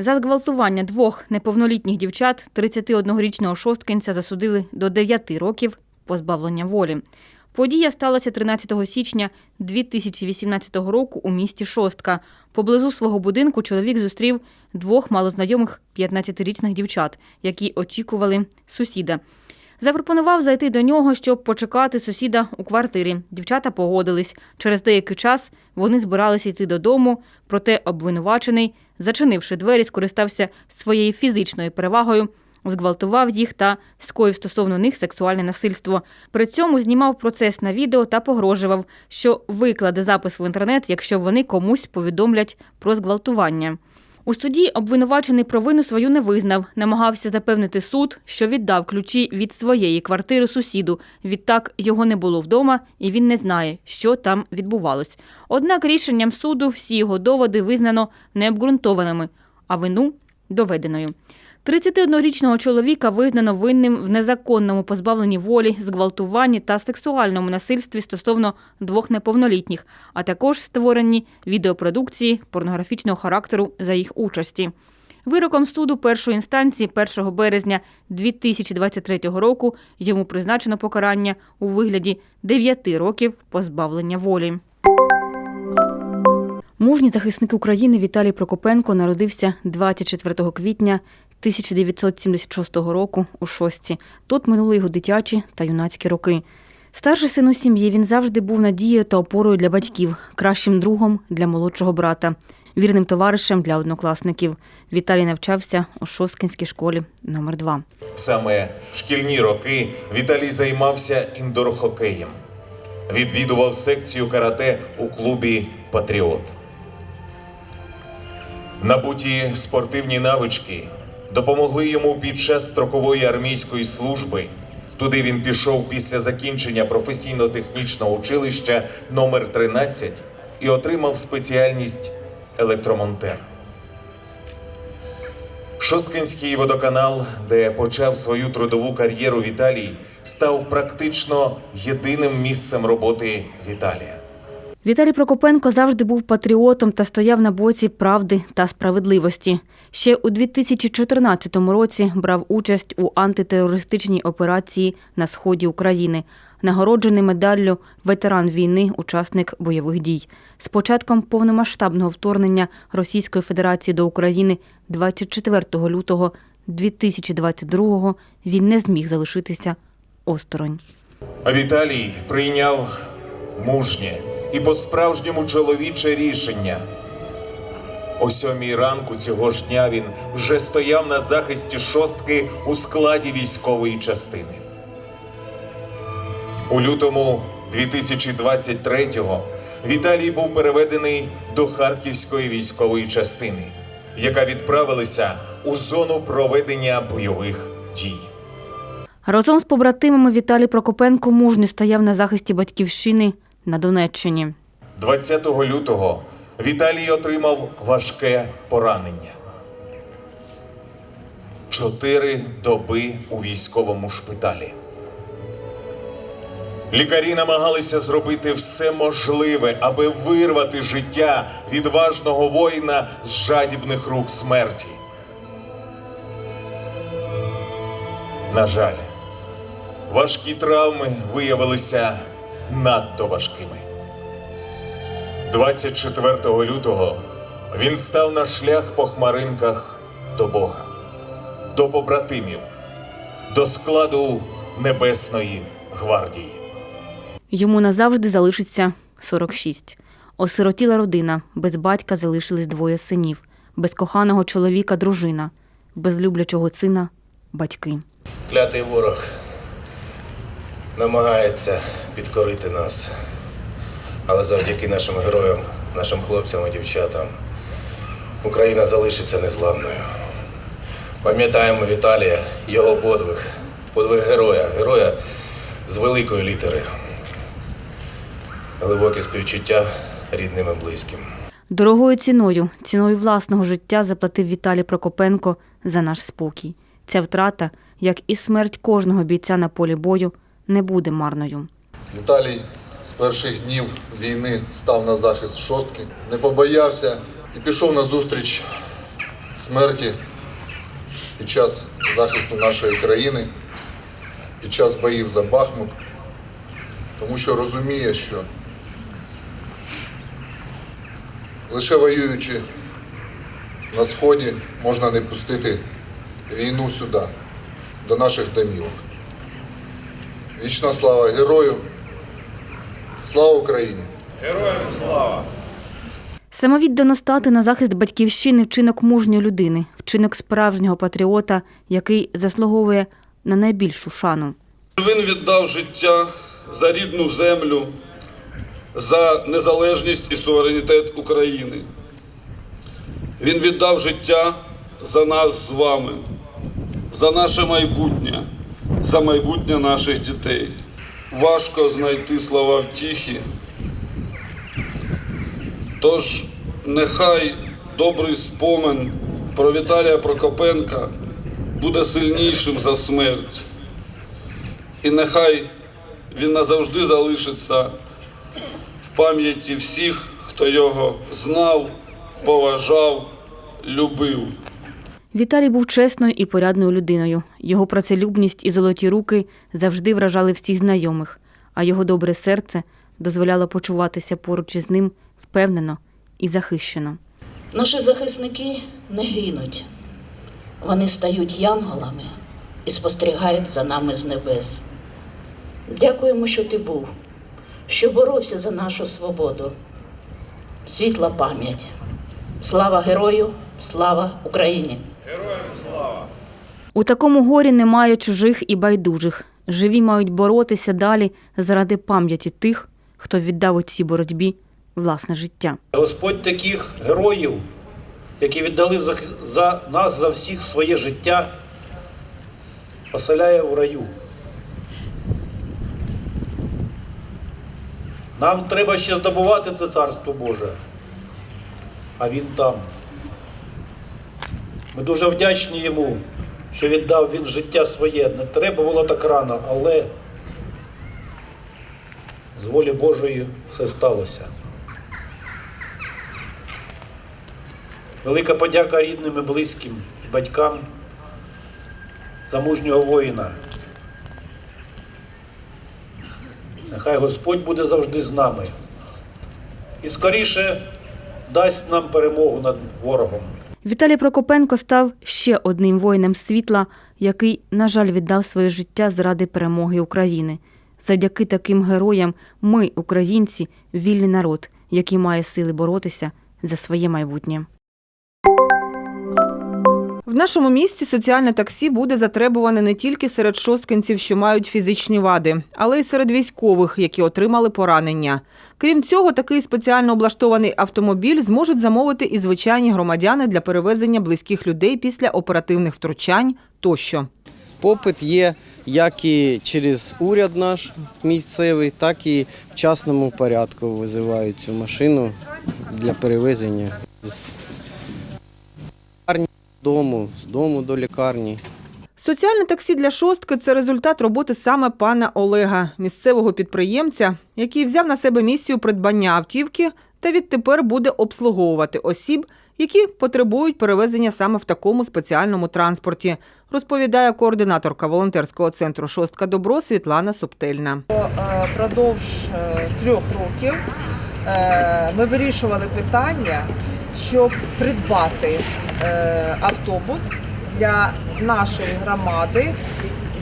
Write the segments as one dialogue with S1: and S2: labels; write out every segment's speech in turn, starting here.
S1: За зґвалтування двох неповнолітніх дівчат 31-річного шосткинця засудили до 9 років позбавлення волі. Подія сталася 13 січня 2018 року у місті Шостка. Поблизу свого будинку чоловік зустрів двох малознайомих 15-річних дівчат, які очікували сусіда. Запропонував зайти до нього, щоб почекати сусіда у квартирі. Дівчата погодились. Через деякий час вони збиралися йти додому, проте обвинувачений, зачинивши двері, скористався своєю фізичною перевагою, зґвалтував їх та скоїв стосовно них сексуальне насильство. При цьому знімав процес на відео та погрожував, що викладе запис в інтернет, якщо вони комусь повідомлять про зґвалтування. У суді обвинувачений провину свою не визнав, намагався запевнити суд, що віддав ключі від своєї квартири сусіду. Відтак його не було вдома, і він не знає, що там відбувалось. Однак рішенням суду всі його доводи визнано необґрунтованими, а вину доведеною. 31-річного чоловіка визнано винним в незаконному позбавленні волі, зґвалтуванні та сексуальному насильстві стосовно двох неповнолітніх, а також створенні відеопродукції порнографічного характеру за їх участі. Вироком суду першої інстанції 1 березня 2023 року йому призначено покарання у вигляді 9 років позбавлення волі. Мужній захисник України Віталій Прокопенко народився 24 квітня 1976 року у Шостці. Тут минули його дитячі та юнацькі роки. Старший син у сім'ї він завжди був надією та опорою для батьків, кращим другом для молодшого брата, вірним товаришем для однокласників. Віталій навчався у Шосткинській школі номер 2
S2: Саме в шкільні роки Віталій займався індор-хокеєм. Відвідував секцію карате у клубі Патріот. Набуті спортивні навички допомогли йому під час строкової армійської служби. Туди він пішов після закінчення професійно-технічного училища номер 13 і отримав спеціальність електромонтер. Шосткинський водоканал, де почав свою трудову кар'єру Віталій, став практично єдиним місцем роботи Віталія.
S1: Віталій Прокопенко завжди був патріотом та стояв на боці правди та справедливості. Ще у 2014 році брав участь у антитерористичній операції на сході України, нагороджений медаллю ветеран війни, учасник бойових дій. З початком повномасштабного вторгнення Російської Федерації до України 24 лютого 2022 він не зміг залишитися осторонь.
S2: А Віталій прийняв мужнє і по-справжньому чоловіче рішення. О сьомій ранку цього ж дня він вже стояв на захисті шостки у складі військової частини. У лютому 2023-го Віталій був переведений до Харківської військової частини, яка відправилася у зону проведення бойових дій.
S1: Разом з побратимами Віталій Прокопенко мужньо стояв на захисті батьківщини на Донеччині.
S2: 20 лютого Віталій отримав важке поранення. Чотири доби у військовому шпиталі. Лікарі намагалися зробити все можливе, аби вирвати життя відважного воїна з жадібних рук смерті. На жаль, важкі травми виявилися надто важкими. 24 лютого він став на шлях по хмаринках до Бога, до побратимів, до складу Небесної гвардії.
S1: Йому назавжди залишиться 46. Осиротіла родина, без батька залишились двоє синів, без коханого чоловіка дружина, без люблячого сина батьки.
S3: Клятий ворог намагається підкорити нас. Але завдяки нашим героям, нашим хлопцям і дівчатам, Україна залишиться незламною. Пам'ятаємо Віталія, його подвиг, подвиг героя, героя з великої літери. Глибоке співчуття рідним і близьким.
S1: Дорогою ціною, ціною власного життя заплатив Віталій Прокопенко за наш спокій. Ця втрата, як і смерть кожного бійця на полі бою, не буде марною.
S4: Віталій з перших днів війни став на захист шостки, не побоявся і пішов на зустріч смерті під час захисту нашої країни, під час боїв за Бахмут, тому що розуміє, що лише воюючи на Сході можна не пустити війну сюди, до наших домівок. Вічна слава герою! Слава Україні! Героям слава!
S1: Самовіддано стати на захист батьківщини вчинок мужньої людини, вчинок справжнього патріота, який заслуговує на найбільшу шану.
S5: Він віддав життя за рідну землю, за незалежність і суверенітет України. Він віддав життя за нас з вами, за наше майбутнє, за майбутнє наших дітей. Важко знайти слова втіхи. Тож нехай добрий спомин про Віталія Прокопенка буде сильнішим за смерть. І нехай він назавжди залишиться в пам'яті всіх, хто його знав, поважав, любив.
S1: Віталій був чесною і порядною людиною. Його працелюбність і золоті руки завжди вражали всіх знайомих, а його добре серце дозволяло почуватися поруч із ним впевнено і захищено.
S6: Наші захисники не гинуть. Вони стають янголами і спостерігають за нами з небес. Дякуємо, що ти був, що боровся за нашу свободу. Світла пам'ять. Слава герою, слава Україні!
S1: У такому горі немає чужих і байдужих. Живі мають боротися далі заради пам'яті тих, хто віддав у цій боротьбі власне життя.
S7: Господь таких героїв, які віддали за, за нас за всіх своє життя, поселяє в раю. Нам треба ще здобувати це царство Боже, а Він там. Ми дуже вдячні йому, що віддав він життя своє. Не треба було так рано, але з волі Божої все сталося. Велика подяка рідним і близьким, батькам за мужнього воїна. Нехай Господь буде завжди з нами і скоріше дасть нам перемогу над ворогом.
S1: Віталій Прокопенко став ще одним воїном світла, який, на жаль, віддав своє життя заради перемоги України. Завдяки таким героям ми, українці, вільний народ, який має сили боротися за своє майбутнє.
S8: В нашому місті соціальне таксі буде затребуване не тільки серед шосткинців, що мають фізичні вади, але й серед військових, які отримали поранення. Крім цього, такий спеціально облаштований автомобіль зможуть замовити і звичайні громадяни для перевезення близьких людей після оперативних втручань тощо.
S9: Попит є як і через уряд наш місцевий, так і в частному порядку визивають цю машину для перевезення з дому, з дому до лікарні.
S8: Соціальне таксі для шостки це результат роботи саме пана Олега, місцевого підприємця, який взяв на себе місію придбання автівки та відтепер буде обслуговувати осіб, які потребують перевезення саме в такому спеціальному транспорті, розповідає координаторка волонтерського центру Шостка Добро Світлана Субтельна.
S10: Е, Продовж е, трьох років е, ми вирішували питання, щоб придбати е, автобус для нашої громади,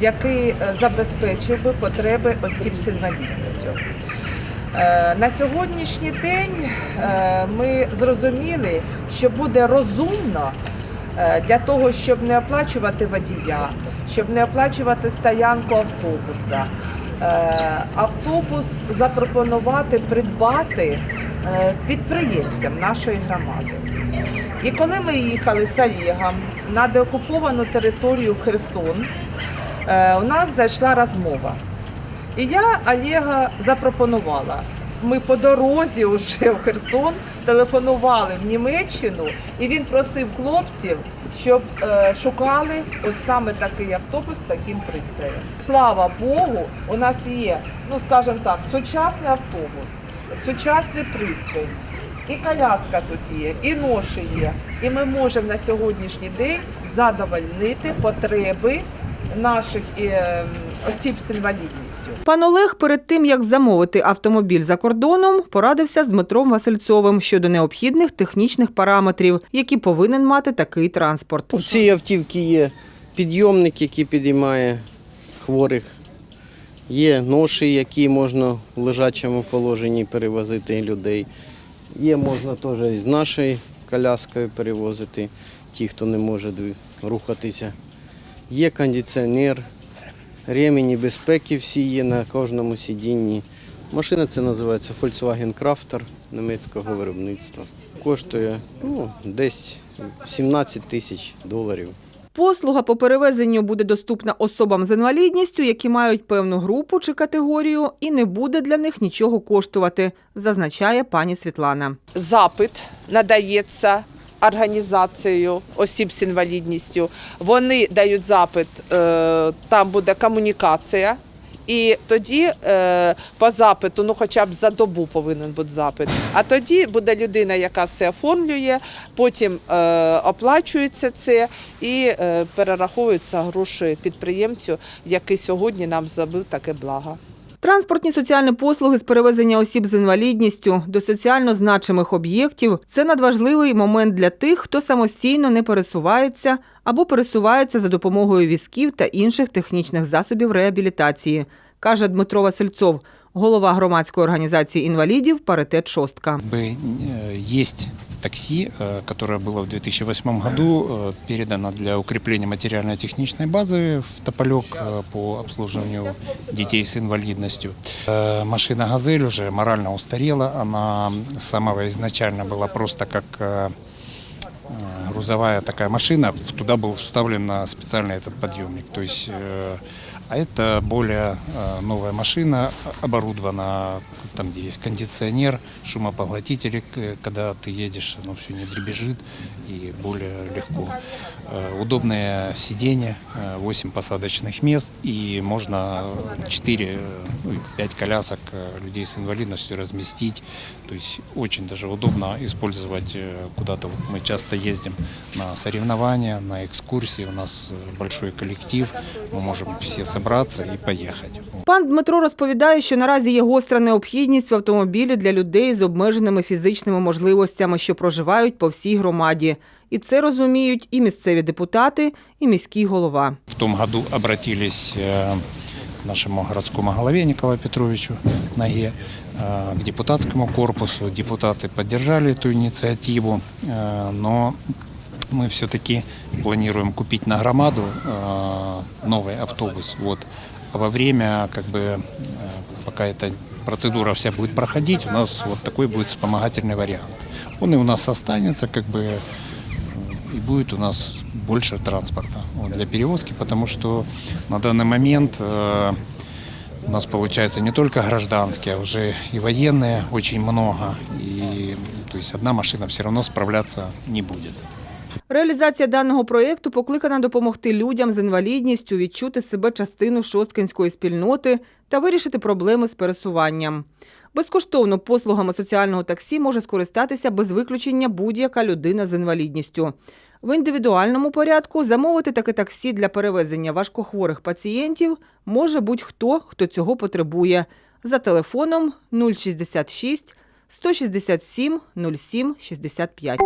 S10: який е, забезпечив би потреби осіб з інвалідністю. Е, На сьогоднішній день ми зрозуміли, що буде розумно для того, щоб не оплачувати водія, щоб не оплачувати стоянку автобуса. Автобус запропонувати придбати підприємцям нашої громади. І коли ми їхали з Олегом на деокуповану територію в Херсон, е, у нас зайшла розмова. І я Олега запропонувала. Ми по дорозі вже в Херсон телефонували в Німеччину, і він просив хлопців, щоб е, шукали ось саме такий автобус з таким пристроєм. Слава Богу, у нас є, ну скажімо так, сучасний автобус, сучасний пристрій. і коляска тут є, і ноші є. І ми можемо на сьогоднішній день задовольнити потреби наших е, осіб з інвалідністю.
S8: Пан Олег перед тим, як замовити автомобіль за кордоном, порадився з Дмитром Васильцовим щодо необхідних технічних параметрів, які повинен мати такий транспорт.
S9: У цій автівці є підйомник, який підіймає хворих. Є ноші, які можна в лежачому положенні перевозити людей. Є можна теж з нашою коляскою перевозити ті, хто не може рухатися. Є кондиціонер, ремені безпеки всі є на кожному сидінні. Машина це називається Volkswagen Crafter німецького виробництва. Коштує ну, десь 17 тисяч доларів.
S8: Послуга по перевезенню буде доступна особам з інвалідністю, які мають певну групу чи категорію, і не буде для них нічого коштувати, зазначає пані Світлана.
S10: запит надається організацією осіб з інвалідністю. Вони дають запит, е, там буде комунікація. І тоді е, по запиту, ну хоча б за добу повинен бути запит. А тоді буде людина, яка все оформлює, потім е, оплачується це і е, перераховуються гроші підприємцю, який сьогодні нам зробив таке благо.
S8: Транспортні соціальні послуги з перевезення осіб з інвалідністю до соціально значимих об'єктів це надважливий момент для тих, хто самостійно не пересувається або пересувається за допомогою візків та інших технічних засобів реабілітації, каже Дмитро Васильцов, голова громадської організації інвалідів Паритет Шостка.
S11: бы э, есть такси, э, которое было в 2008 году э, передано для укрепления материально-техничной базы в Тополек э, по обслуживанию детей с инвалидностью. Э, Машина «Газель» уже морально устарела, она с самого изначально была просто как э, э, грузовая такая машина, туда был вставлен э, специальный этот подъемник. То есть, э, А это более э, новая машина, оборудована там, где есть кондиционер, шумопоглотители, когда ты едешь, оно все не дребезжит и более легко. Э, Удобное сиденье, 8 посадочных мест и можно 4, ну, 5 колясок людей с инвалидностью разместить. То есть очень даже удобно использовать э, куда-то. Вот мы часто ездим на соревнования, на экскурсии. У нас э, большой коллектив. Мы можем все собраться и поехать.
S8: Пан Дмитро розповідає, що наразі є гостра необхідність в автомобілі для людей з обмеженими фізичними можливостями, що проживають по всій громаді. І це розуміють і місцеві депутати, і міський голова.
S11: В том году обратились э, к нашему городскому голове Николаю Петровичу Наге, э, к депутатскому корпусу. Депутаты поддержали эту инициативу, э, но мы все-таки планируем купить на громаду э, новый автобус. Вот. А во время, как бы, э, пока эта процедура вся будет проходить, у нас вот такой будет вспомогательный вариант. Он и у нас останется, как бы, и будет у нас больше транспорта вот, для перевозки, потому что на данный момент э, у нас получается не только гражданские, а уже и военные очень много. И то есть одна машина все равно справляться не будет.
S8: Реалізація даного проєкту покликана допомогти людям з інвалідністю відчути себе частину шосткинської спільноти та вирішити проблеми з пересуванням. Безкоштовно послугами соціального таксі може скористатися без виключення будь-яка людина з інвалідністю. В індивідуальному порядку замовити таке таксі для перевезення важкохворих пацієнтів може будь-хто, хто цього потребує, за телефоном 066 167 07 65.